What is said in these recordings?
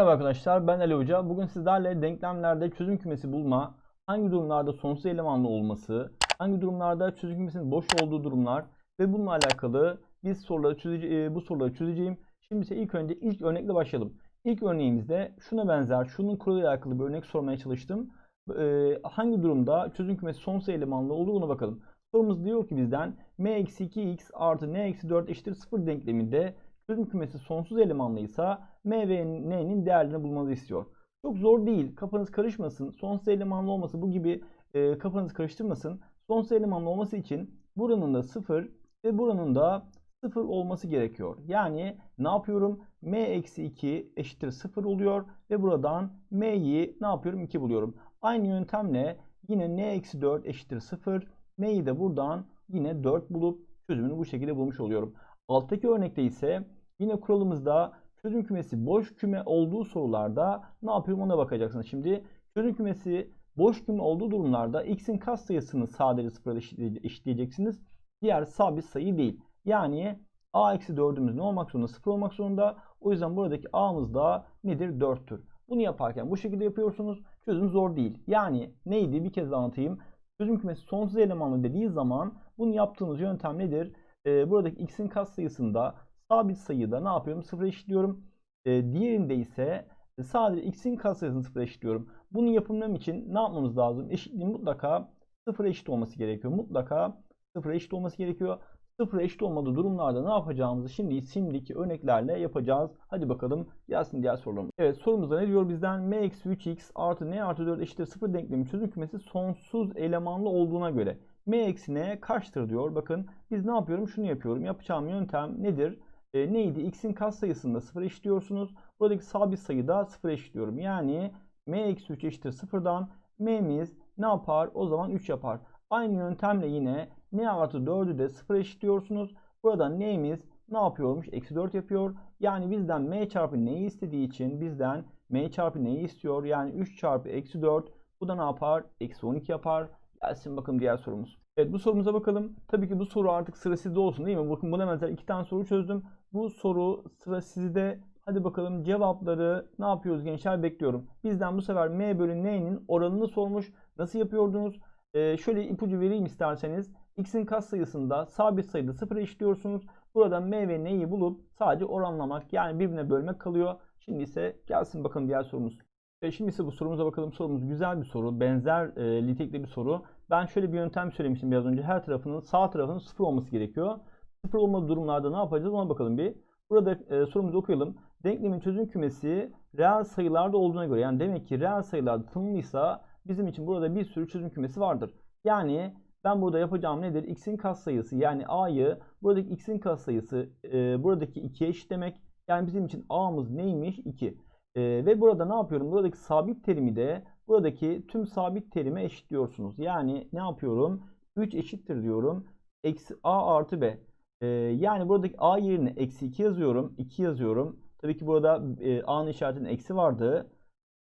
Merhaba arkadaşlar ben Ali Hoca. Bugün sizlerle denklemlerde çözüm kümesi bulma, hangi durumlarda sonsuz elemanlı olması, hangi durumlarda çözüm kümesinin boş olduğu durumlar ve bununla alakalı biz soruları çözece e, bu soruları çözeceğim. Şimdi ise ilk önce ilk örnekle başlayalım. İlk örneğimizde şuna benzer, şunun kuralıyla alakalı bir örnek sormaya çalıştım. E, hangi durumda çözüm kümesi sonsuz elemanlı olduğuna bakalım. Sorumuz diyor ki bizden m-2x artı n-4 eşittir 0 denkleminde çözüm kümesi sonsuz elemanlıysa m ve n'nin değerlerini bulmanızı istiyor. Çok zor değil. Kafanız karışmasın. Sonsuz elemanlı olması bu gibi e, kafanızı karıştırmasın. Sonsuz elemanlı olması için buranın da 0 ve buranın da 0 olması gerekiyor. Yani ne yapıyorum? m-2 eşittir 0 oluyor ve buradan m'yi ne yapıyorum? 2 buluyorum. Aynı yöntemle yine n-4 eşittir 0. m'yi de buradan yine 4 bulup çözümünü bu şekilde bulmuş oluyorum. Alttaki örnekte ise Yine kuralımızda çözüm kümesi boş küme olduğu sorularda ne yapıyorum ona bakacaksınız. Şimdi çözüm kümesi boş küme olduğu durumlarda x'in katsayısını sadece sıfıra eşitleyeceksiniz. Diğer sabit sayı değil. Yani a eksi 4'ümüz ne olmak zorunda? 0 olmak zorunda. O yüzden buradaki a'mız da nedir? 4'tür. Bunu yaparken bu şekilde yapıyorsunuz. Çözüm zor değil. Yani neydi? Bir kez anlatayım. Çözüm kümesi sonsuz elemanlı dediği zaman bunu yaptığımız yöntem nedir? Ee, buradaki x'in katsayısında sabit sayıda ne yapıyorum? Sıfır eşitliyorum. E, diğerinde ise sadece x'in katsayısını sıfır eşitliyorum. Bunu yapabilmem için ne yapmamız lazım? Eşitliğin mutlaka sıfır eşit olması gerekiyor. Mutlaka sıfır eşit olması gerekiyor. Sıfır eşit olmadığı durumlarda ne yapacağımızı şimdi şimdiki örneklerle yapacağız. Hadi bakalım gelsin diğer sorumuz. Evet sorumuzda ne diyor bizden? m eksi 3x artı n artı 4 eşittir 0 denklemi çözüm kümesi sonsuz elemanlı olduğuna göre m eksi n kaçtır diyor. Bakın biz ne yapıyorum? Şunu yapıyorum. Yapacağım yöntem nedir? E, neydi? X'in katsayısında 0 eşitliyorsunuz. Buradaki sabit sayıda 0 eşitliyorum. Yani m eksi 3 eşittir 0'dan m'miz ne yapar? O zaman 3 yapar. Aynı yöntemle yine n artı 4'ü de 0 eşitliyorsunuz. Burada n'miz ne yapıyormuş? Eksi 4 yapıyor. Yani bizden m çarpı n'yi istediği için bizden m çarpı n'yi istiyor. Yani 3 çarpı eksi 4 bu da ne yapar? Eksi 12 yapar. Gelsin bakın diğer sorumuz. Evet bu sorumuza bakalım. Tabii ki bu soru artık sıra sizde olsun değil mi? Bakın buna benzer iki tane soru çözdüm. Bu soru sıra sizde. Hadi bakalım cevapları ne yapıyoruz gençler bekliyorum. Bizden bu sefer m bölü n'nin oranını sormuş. Nasıl yapıyordunuz? Ee, şöyle ipucu vereyim isterseniz. x'in katsayısında sabit sayıda 0 eşitliyorsunuz. Burada m ve n'yi bulup sadece oranlamak yani birbirine bölmek kalıyor. Şimdi ise gelsin bakalım diğer sorumuz. E şimdi ise bu sorumuza bakalım. Sorumuz güzel bir soru. Benzer e, nitelikli bir soru. Ben şöyle bir yöntem söylemiştim biraz önce. Her tarafının sağ tarafının sıfır olması gerekiyor. Sıfır olmadığı durumlarda ne yapacağız ona bakalım bir. Burada e, sorumuzu okuyalım. Denklemin çözüm kümesi reel sayılarda olduğuna göre yani demek ki reel sayılarda tanımlıysa bizim için burada bir sürü çözüm kümesi vardır. Yani ben burada yapacağım nedir? X'in katsayısı yani A'yı buradaki X'in katsayısı e, buradaki 2'ye eşitlemek. Yani bizim için A'mız neymiş? 2. E, ve burada ne yapıyorum? Buradaki sabit terimi de buradaki tüm sabit terime eşitliyorsunuz. Yani ne yapıyorum? 3 eşittir diyorum. Eksi A artı B. E, yani buradaki A yerine eksi 2 yazıyorum. 2 yazıyorum. Tabii ki burada e, A'nın işaretinin eksi vardı.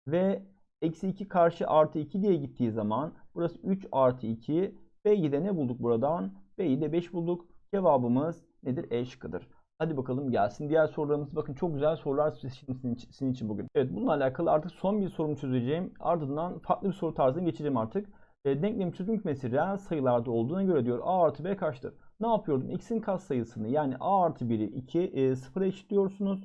Ve eksi 2 karşı artı 2 diye gittiği zaman burası 3 artı 2. B'yi de ne bulduk buradan? B'yi de 5 bulduk. Cevabımız nedir? E şıkkıdır. Hadi bakalım gelsin. Diğer sorularımız bakın çok güzel sorular sizin için bugün. Evet bununla alakalı artık son bir sorumu çözeceğim. Ardından farklı bir soru tarzına geçeceğim artık. E, denklem çözüm kümesi reel sayılarda olduğuna göre diyor a artı b kaçtır? Ne yapıyordum? x'in katsayısını yani a artı 1'i 2 e, 0'a eşitliyorsunuz.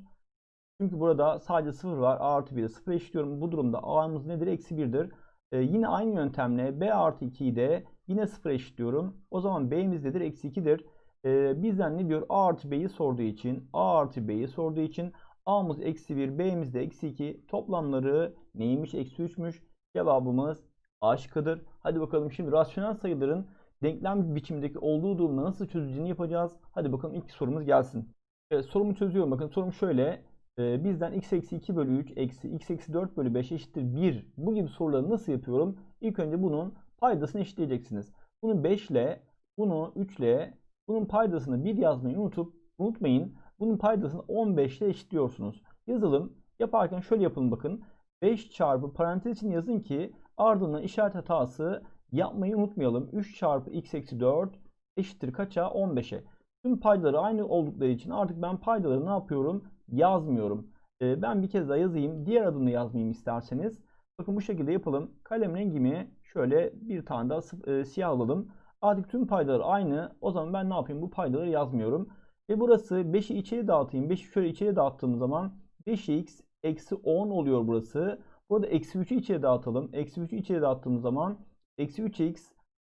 Çünkü burada sadece 0 var. a artı 1'i 0'a eşitliyorum. Bu durumda a'mız nedir? Eksi 1'dir. E, yine aynı yöntemle b artı 2'yi de yine 0'a eşitliyorum. O zaman b'miz nedir? Eksi 2'dir. Ee, bizden ne diyor? A artı B'yi sorduğu için A artı B'yi sorduğu için A'mız eksi 1, B'miz de eksi 2. Toplamları neymiş? Eksi 3'müş. Cevabımız A şıkkıdır. Hadi bakalım şimdi rasyonel sayıların denklem biçimindeki olduğu durumda nasıl çözeceğini yapacağız. Hadi bakalım ilk sorumuz gelsin. Evet, sorumu çözüyorum. Bakın sorum şöyle. Ee, bizden x eksi 2 bölü 3 eksi x eksi 4 bölü 5 eşittir 1. Bu gibi soruları nasıl yapıyorum? İlk önce bunun paydasını eşitleyeceksiniz. Bunu 5 ile, bunu 3 ile, bunun paydasını 1 yazmayı unutup unutmayın. Bunun paydasını 15 ile eşitliyorsunuz. Yazalım. Yaparken şöyle yapın bakın. 5 çarpı parantez için yazın ki ardından işaret hatası yapmayı unutmayalım. 3 çarpı x eksi 4 eşittir kaça? 15'e. Tüm paydaları aynı oldukları için artık ben paydaları ne yapıyorum? Yazmıyorum. Ee, ben bir kez daha yazayım. Diğer adımda yazmayayım isterseniz. Bakın bu şekilde yapalım. Kalem rengimi şöyle bir tane daha e, siyah alalım. Artık tüm paydalar aynı. O zaman ben ne yapayım? Bu paydaları yazmıyorum. Ve burası 5'i içeri dağıtayım. 5'i şöyle içeri dağıttığım zaman 5x eksi 10 oluyor burası. Burada eksi 3'ü içeri dağıtalım. Eksi 3'ü içeri dağıttığımız zaman eksi 3x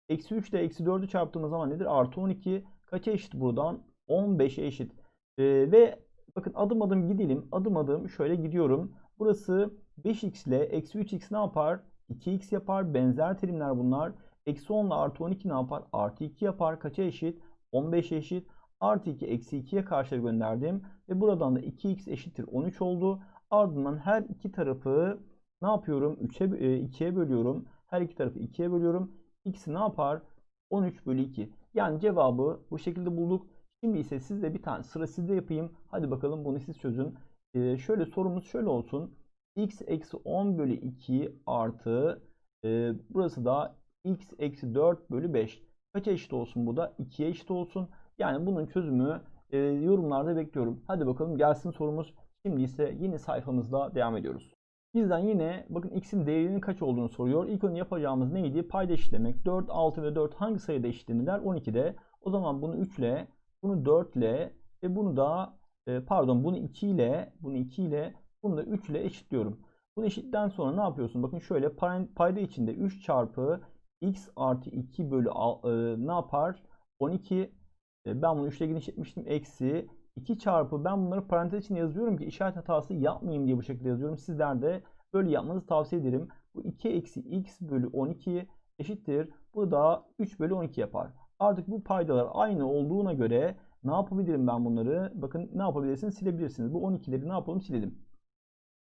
eksi 3 ile eksi 4'ü çarptığımız zaman nedir? Artı 12. Kaça eşit buradan? 15'e eşit. Ee, ve bakın adım adım gidelim. Adım adım şöyle gidiyorum. Burası 5x ile eksi 3x ne yapar? 2x yapar. Benzer terimler bunlar. Eksi 10 ile artı 12 ne yapar? Artı 2 yapar. Kaça eşit? 15'e eşit. Artı 2 eksi 2'ye karşı gönderdim. Ve buradan da 2x eşittir 13 oldu. Ardından her iki tarafı ne yapıyorum? 3'e 2'ye bölüyorum. Her iki tarafı 2'ye bölüyorum. X'i ne yapar? 13 bölü 2. Yani cevabı bu şekilde bulduk. Şimdi ise sizde bir tane sıra sizde yapayım. Hadi bakalım bunu siz çözün. Ee, şöyle sorumuz şöyle olsun. x eksi 10 bölü 2 artı e, burası da x eksi 4 bölü 5. Kaça eşit olsun bu da? 2'ye eşit olsun. Yani bunun çözümü e, yorumlarda bekliyorum. Hadi bakalım gelsin sorumuz. Şimdi ise yeni sayfamızda devam ediyoruz. Bizden yine bakın x'in değerinin kaç olduğunu soruyor. İlk önce yapacağımız neydi? Payda eşitlemek. 4, 6 ve 4 hangi sayıda eşitlenirler? 12'de. O zaman bunu 3 ile, bunu 4 ile ve bunu da e, pardon bunu 2 ile, bunu 2 ile, bunu da 3 ile eşitliyorum. Bunu eşitten sonra ne yapıyorsun? Bakın şöyle payda içinde 3 çarpı x artı 2 bölü e, ne yapar? 12. E, ben bunu 3 ile genişletmiştim. Eksi 2 çarpı ben bunları parantez içinde yazıyorum ki işaret hatası yapmayayım diye bu şekilde yazıyorum. Sizler de böyle yapmanızı tavsiye ederim. Bu 2 eksi x bölü 12 eşittir. Bu da 3 bölü 12 yapar. Artık bu paydalar aynı olduğuna göre ne yapabilirim ben bunları? Bakın ne yapabilirsiniz? Silebilirsiniz. Bu 12'leri ne yapalım? Silelim.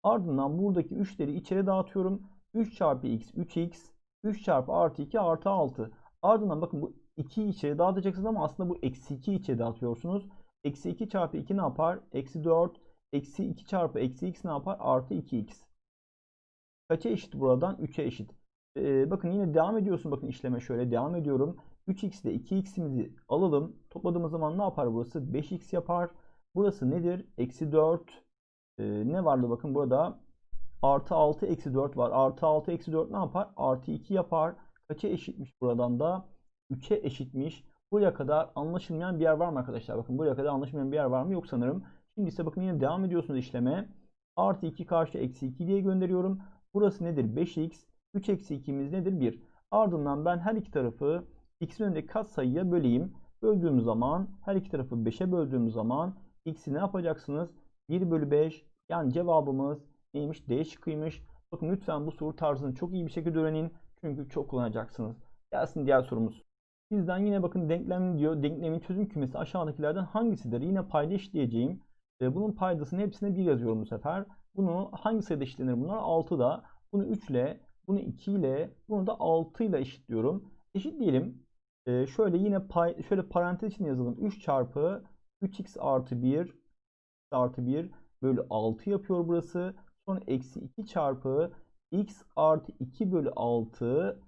Ardından buradaki 3'leri içeri dağıtıyorum. 3 çarpı x 3x 3 çarpı artı 2 artı 6. Ardından bakın bu 2'yi içeri dağıtacaksınız ama aslında bu eksi 2'yi içeri dağıtıyorsunuz. Eksi 2 çarpı 2 ne yapar? Eksi 4. Eksi 2 çarpı eksi x ne yapar? Artı 2x. Kaça eşit buradan? 3'e eşit. Ee, bakın yine devam ediyorsun. Bakın işleme şöyle devam ediyorum. 3x ile 2x'imizi alalım. Topladığımız zaman ne yapar burası? 5x yapar. Burası nedir? Eksi 4. Ee, ne vardı bakın burada? Artı 6 eksi 4 var. Artı 6 eksi 4 ne yapar? Artı 2 yapar. Kaça eşitmiş buradan da? 3'e eşitmiş. Buraya kadar anlaşılmayan bir yer var mı arkadaşlar? Bakın buraya kadar anlaşılmayan bir yer var mı? Yok sanırım. Şimdi ise bakın yine devam ediyorsunuz işleme. Artı 2 karşı eksi 2 diye gönderiyorum. Burası nedir? 5x. 3 eksi 2'miz nedir? 1. Ardından ben her iki tarafı x'in önündeki katsayıya böleyim. Böldüğüm zaman her iki tarafı 5'e böldüğüm zaman x'i ne yapacaksınız? 1 bölü 5. Yani cevabımız neymiş? D şıkkıymış. Bakın lütfen bu soru tarzını çok iyi bir şekilde öğrenin. Çünkü çok kullanacaksınız. Gelsin diğer sorumuz. Bizden yine bakın denklem diyor. Denklemin çözüm kümesi aşağıdakilerden hangisidir? Yine payda eşitleyeceğim. E, bunun paydasını hepsine 1 yazıyorum bu sefer. Bunu hangi sayıda eşitlenir bunlar? 6'da. Bunu 3 ile, bunu 2 ile, bunu da 6 ile eşitliyorum. Eşitleyelim. E, şöyle yine pay, şöyle parantez içinde yazalım. 3 çarpı 3x artı 1 artı 1 bölü 6 yapıyor burası. Sonra eksi 2 çarpı x artı 2 bölü 6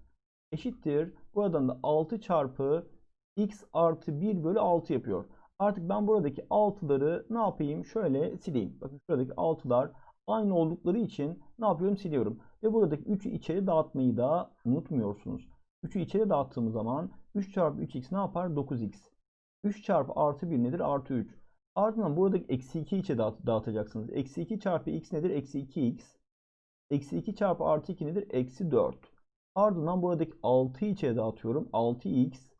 eşittir. Buradan da 6 çarpı x artı 1 bölü 6 yapıyor. Artık ben buradaki 6'ları ne yapayım? Şöyle sileyim. Bakın şuradaki 6'lar aynı oldukları için ne yapıyorum? Siliyorum. Ve buradaki 3'ü içeri dağıtmayı da unutmuyorsunuz. 3'ü içeri dağıttığımız zaman 3 çarpı 3x ne yapar? 9x. 3 çarpı artı 1 nedir? Artı 3. Ardından buradaki eksi 2 içe dağıt dağıtacaksınız. Eksi 2 çarpı x nedir? Eksi 2x. Eksi 2 çarpı artı 2 nedir? Eksi 4. Ardından buradaki 6'yı içeri dağıtıyorum. 6x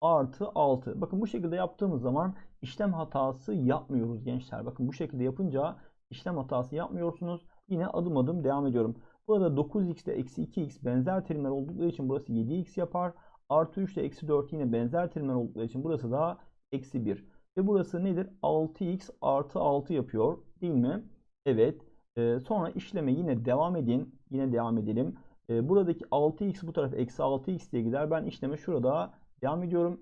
artı 6. Bakın bu şekilde yaptığımız zaman işlem hatası yapmıyoruz gençler. Bakın bu şekilde yapınca işlem hatası yapmıyorsunuz. Yine adım adım devam ediyorum. Burada 9x ile eksi 2x benzer terimler oldukları için burası 7x yapar. Artı 3 ile eksi 4 yine benzer terimler oldukları için burası da eksi 1. Ve burası nedir? 6x artı 6 yapıyor. Değil mi? Evet. Ee, sonra işleme yine devam edin. Yine devam edelim. Ee, buradaki 6x bu taraf eksi 6x diye gider. Ben işleme şurada devam ediyorum.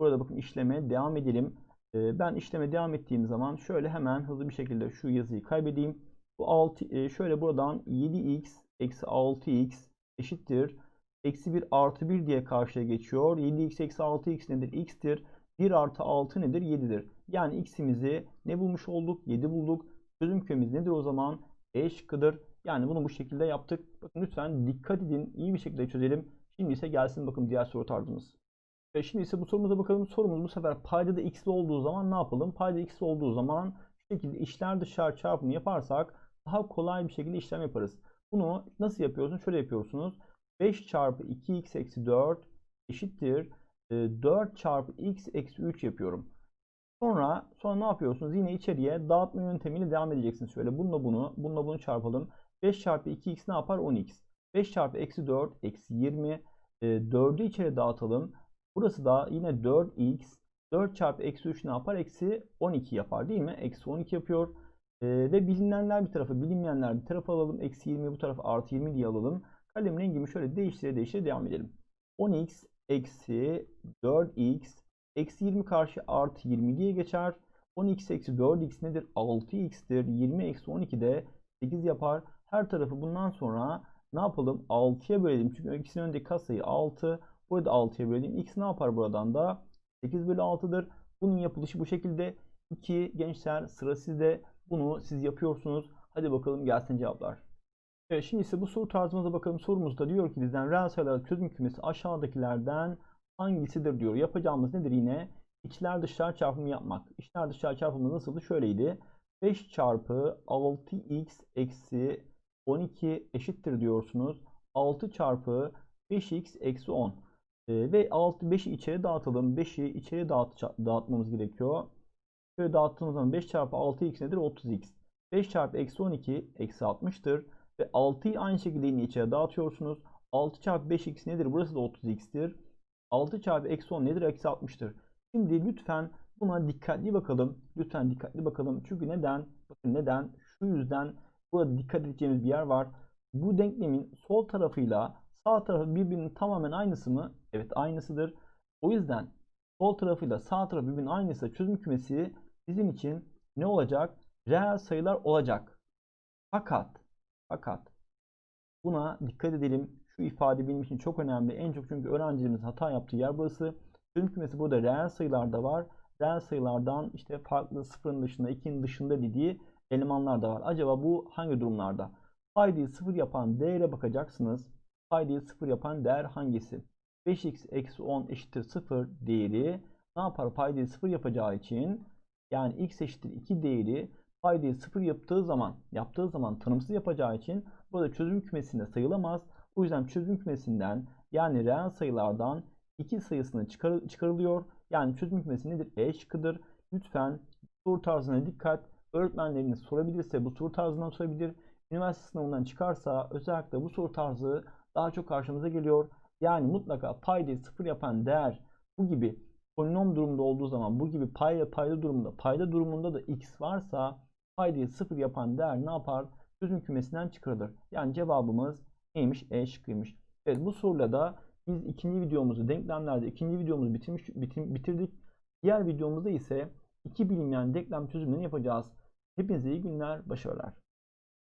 Burada bakın işleme devam edelim. Ee, ben işleme devam ettiğim zaman şöyle hemen hızlı bir şekilde şu yazıyı kaybedeyim. Bu 6 e, şöyle buradan 7x eksi 6x eşittir. Eksi 1 artı 1 diye karşıya geçiyor. 7x eksi 6x nedir? x'tir. 1 artı 6 nedir? 7'dir. Yani x'imizi ne bulmuş olduk? 7 bulduk. çözüm kümemiz nedir o zaman? E şıkkıdır. Yani bunu bu şekilde yaptık. Bakın lütfen dikkat edin. iyi bir şekilde çözelim. Şimdi ise gelsin bakın diğer soru tarzımız. Ve şimdi ise bu sorumuza bakalım. Sorumuz bu sefer paydada x'li olduğu zaman ne yapalım? Payda x'li olduğu zaman şu şekilde içler dışlar çarpımı yaparsak daha kolay bir şekilde işlem yaparız. Bunu nasıl yapıyorsunuz? Şöyle yapıyorsunuz. 5 çarpı 2x eksi 4 eşittir. E, 4 çarpı x eksi 3 yapıyorum. Sonra sonra ne yapıyorsunuz? Yine içeriye dağıtma yöntemiyle devam edeceksiniz. Şöyle bununla bunu, bununla bunu çarpalım. 5 çarpı 2x ne yapar? 10x. 5 çarpı eksi 4 eksi 20. E, 4'ü içeri dağıtalım. Burası da yine 4x. 4 çarpı eksi 3 ne yapar? Eksi 12 yapar değil mi? Eksi 12 yapıyor. E, ve bilinenler bir tarafa, bilinmeyenler bir tarafa alalım. Eksi 20 bu tarafa artı 20 diye alalım. Kalem rengimi şöyle değiştire değiştire devam edelim. 10x eksi 4x eksi 20 karşı artı 20 diye geçer. 10x eksi 4x nedir? 6x'tir. 20 eksi 12 de 8 yapar. Her tarafı bundan sonra ne yapalım? 6'ya bölelim. Çünkü ikisinin önündeki katsayı 6. Burada 6'ya bölelim. X ne yapar buradan da? 8 bölü 6'dır. Bunun yapılışı bu şekilde. 2 gençler sıra sizde. Bunu siz yapıyorsunuz. Hadi bakalım gelsin cevaplar. Evet şimdi ise bu soru tarzımıza bakalım. Sorumuzda diyor ki bizden reel sayılar çözüm kümesi aşağıdakilerden hangisidir diyor. Yapacağımız nedir yine? İçler dışlar çarpımı yapmak. İçler dışlar çarpımı nasıldı? Şöyleydi. 5 çarpı 6x eksi 12 eşittir diyorsunuz. 6 çarpı 5x eksi 10. Ee, ve 6, 5'i içeri dağıtalım. 5'i içeri dağıt, dağıtmamız gerekiyor. Şöyle dağıttığımız zaman 5 çarpı 6x nedir? 30x. 5 çarpı eksi 12 eksi 60'tır. Ve 6'yı aynı şekilde yine içeri dağıtıyorsunuz. 6 çarpı 5x nedir? Burası da 30x'tir. 6 çarpı eksi 10 nedir? Eksi 60'tır. Şimdi lütfen buna dikkatli bakalım. Lütfen dikkatli bakalım. Çünkü neden? Bakın neden? Şu yüzden burada dikkat edeceğimiz bir yer var. Bu denklemin sol tarafıyla sağ tarafı birbirinin tamamen aynısı mı? Evet aynısıdır. O yüzden sol tarafıyla sağ tarafı birbirinin aynısı çözüm kümesi bizim için ne olacak? Reel sayılar olacak. Fakat fakat buna dikkat edelim. Şu ifade benim için çok önemli. En çok çünkü öğrencilerimiz hata yaptığı yer burası. Çözüm kümesi burada reel sayılarda var. Reel sayılardan işte farklı sıfırın dışında, 2'nin dışında dediği elemanlar da var. Acaba bu hangi durumlarda? Paydayı sıfır yapan değere bakacaksınız. Paydayı sıfır yapan değer hangisi? 5x eksi 10 eşittir 0 değeri ne yapar? Paydayı sıfır yapacağı için yani x eşittir 2 değeri paydayı sıfır yaptığı zaman yaptığı zaman tanımsız yapacağı için burada çözüm kümesinde sayılamaz. O yüzden çözüm kümesinden yani reel sayılardan 2 sayısını çıkar, çıkarılıyor. Yani çözüm kümesi nedir? E şıkkıdır. Lütfen soru tarzına dikkat. Öğretmenleriniz sorabilirse bu soru tarzından sorabilir. Üniversite sınavından çıkarsa özellikle bu soru tarzı daha çok karşımıza geliyor. Yani mutlaka paydayı sıfır yapan değer bu gibi polinom durumda olduğu zaman bu gibi payda payda durumunda payda durumunda da x varsa paydayı sıfır yapan değer ne yapar? Çözüm kümesinden çıkarılır. Yani cevabımız neymiş? E şıkkıymış. Evet bu soruyla da biz ikinci videomuzu denklemlerde ikinci videomuzu bitirmiş, bitim, bitirdik. Diğer videomuzda ise iki bilinmeyen denklem çözümlerini yapacağız. Hepinize iyi günler, başarılar.